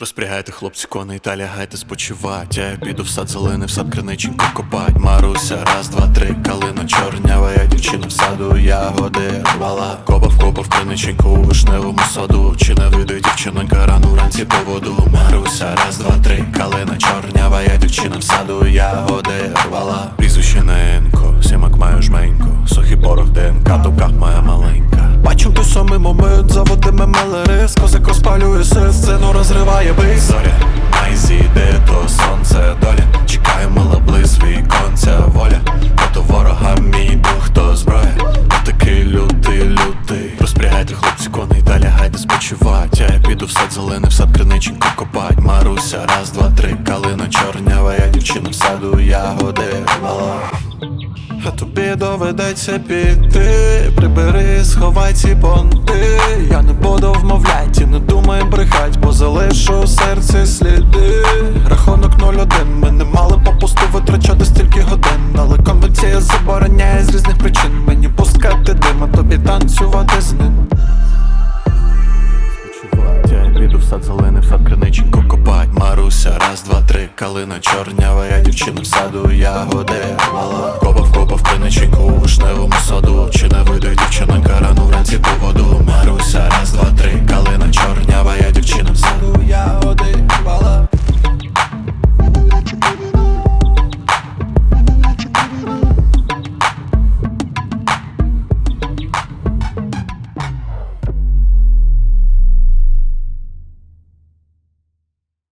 Розпрягайте, хлопці, коней та лягайте спочивать. Я піду в сад зелений, в сад криниченьку копать. Маруся, раз, два, три, калина чорнява. Я дівчина в саду, ягоди рвала. Копав, копав криниченьку у вишневому саду. Чи не вийде дівчинонька рано вранці по воду? Маруся, раз, два, три, калина чорнява. Я дівчина в саду, ягоди рвала. Прізвище Ненко, сімак маю жменько. Сухий порох ДНК, тупках моя маленька. Бачим той самий момент, заводиме мелерис Козак розпалює все, сцену розриває бис. Зоря, найзійде то сонце доля. Чекає мила близь віконця воля. Ото ворога мій дух, то зброя. Такий лютий, лютий Розпрягайте, хлопці, коней та лягайте спочивать. Я піду в сад зелений, в сад криниченьку копать. Маруся, раз, два, три, калина чорнява. Я дівчина в саду, ягоди рвала. А тобі доведеться піти, прибери, сховай ці понти у серці сліди. Рахунок 0-1, ми не мали попусту витрачати стільки годин. Але конвенція забороняє з різних причин. Мені пускати дим, а тобі танцювати з ним. Я сад зелений, сад криниченьку копать. Маруся, раз, два, три, калина чорнява Я дівчина в саду, ягоди мала. Копав, копав криниченьку у